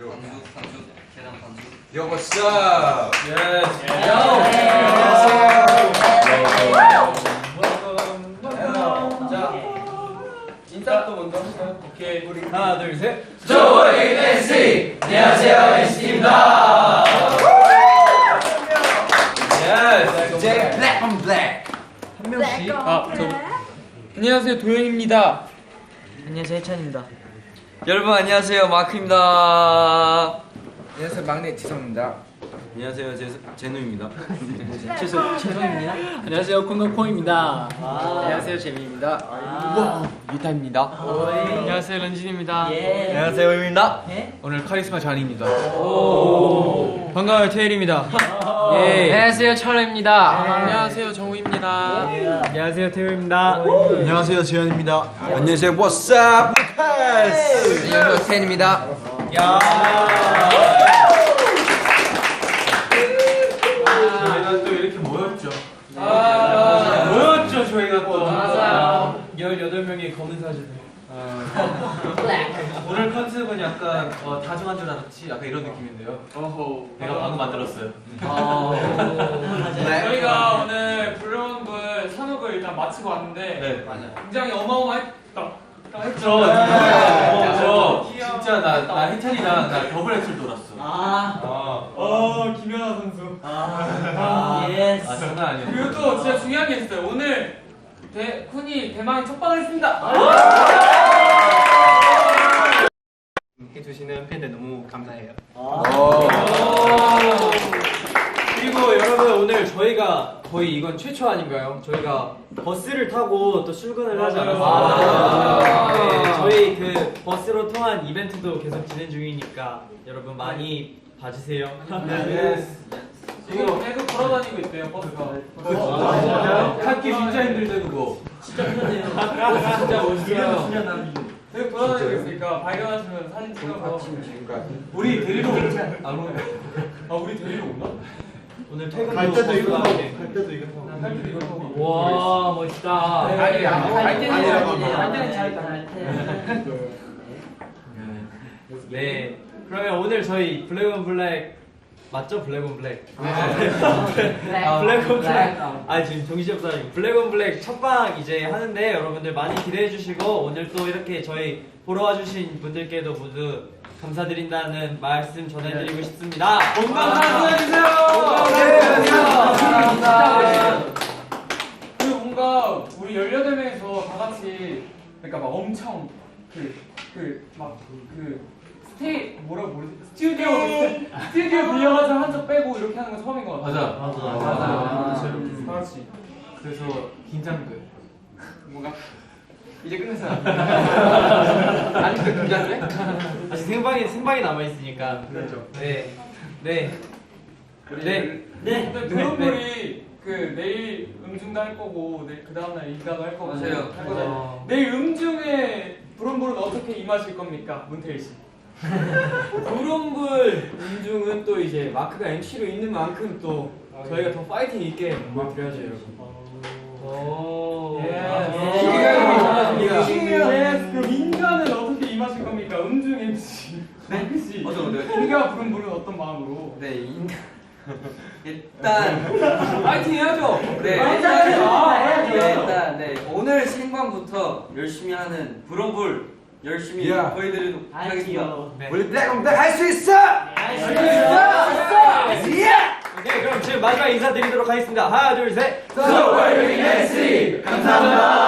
반주, 반주, 계란 반주. Yo, what's up? 자, 인사부터 먼저 할까요? 오케이. 우리 하나 둘 셋. 저희 NC 안녕하세요 NC입니다. J Black on Black. 한 명씩. 아, 저 안녕하세요 도현입니다. 안녕하세요 해찬입니다. 여러분 안녕하세요 마크입니다. 안녕하세요, 막내 지성입니다. 안녕하세요 제, 제누입니다. 최소 최소입니다. 안녕하세요 콘노코입니다. 안녕하세요 재민입니다. 유타입니다. 안녕하세요 런진입니다. 예. 안녕하세요 유입니다. 오늘 카리스마 잔입니다. 반가워요 테일입니다. 예. 안녕하세요 철입니다. 안녕하세요 정우입니다. 안녕하세요 태우입니다. 안녕하세요 지현입니다. 안녕하세요 what's up 루카스. 안녕하세요, 텐입니다. 저희가 또 이렇게 모였죠. 아, 모였죠 저희가 또. 맞아요. 18명의 검은 사진. 오늘 컨셉은 약간 어, 다정한 줄 알았지? 약간 이런 느낌인데요. 어허. 내가 방금 만들었어요. 네. 저희가 오늘 블루문블 산업을 일단 마치고 왔는데 네. 굉장히 어마어마했다. 저, 네. 저 진짜 나, 나 해찬이랑 나 더블 엑셀 돌았어. 아, 어 김연아 선수. 아, 예스. 아 장난 아니야. 그리고 또 진짜 중요한 게 있어요. 오늘 대, 쿤이 대망의 첫 방을 했습니다. 해주시는 팬들 너무 감사해요. 오. 그리고 여러분 오늘 저희가 거의 이건 최초 아닌가요? 저희가 버스를 타고 또 출근을 하지 않았어요. 아. 네, 저희 그 버스로 통한 이벤트도 계속 진행 중이니까 여러분 많이 봐주세요. 지금 계속 걸어다니고 있대요 버스가. 찾기 진짜 힘들대 그거. 진짜 멋있어요. 계속 돌아다니고 있으니까 발견하시면 사진 찍어서. 우리 데리러 안 오네. 아 우리 데리러 온다? 오늘 퇴근도 버스가 이렇게. 할 때도 이거 타고. 와 멋있다. 아니, 아니, 갈 때는 아니, 잘 아니, 때는 잘갈 때. 네. 그러면 오늘 저희 블랙온 블랙 맞죠? 블랙온 블랙. 아, 블랙온 블랙. 아 지금 정신없어가지고 블랙온 블랙 첫방 이제 하는데 여러분들 많이 기대해 주시고 오늘 또 이렇게 저희 보러 와주신 분들께도 모두 감사드린다는 말씀 전해드리고 싶습니다. 건강 하나 감사합니다. 그 뭔가 우리 18명에서 다 같이 그러니까 막 엄청 그그막그 스테이 뭐라고 모르지 스튜디오 스튜디오 빌려가지고 한적 빼고 이렇게 하는 건 처음인 것 같아. 맞아. 맞아. 이렇게 다 같이 그래서 긴장돼. 뭔가 이제 끝났어. 아직도 긴장돼? 아직 생방이 생방이 남아 있으니까. 그렇죠. 네. 네. 네. 네. 근데 브로콜이 그 내일 음중도 할 거고 내일 그 다음 날 인가도 할 거고 맞아요. 할 거잖아요. 어. 내일 음중에 브롬볼은 어떻게 임하실 겁니까, 문태일 씨? 구름불 인중은 또 이제 마크가 MC로 있는 만큼 또 저희가 더 파이팅 있게 보여드려야죠 여러분. 오. 예. 아, 예. 기대가 예. 그럼 인가는 어떻게 임하실 겁니까? 음중 MC. 네. 씨. 어저 네. 인가 부름불은 어떤 마음으로? 네 인가 일단 파이팅 해야죠. 네 아, 일단 해야죠. 네, 일단 네 오늘 생방부터 열심히 하는 브롬불 열심히 야. 보여드리도록 하겠습니다. 네. 우리 블랙 on Black 할수 있어! 네, 그럼 지금 마지막 인사드리도록 하겠습니다. 하나, 둘, 셋. So, NC 감사합니다.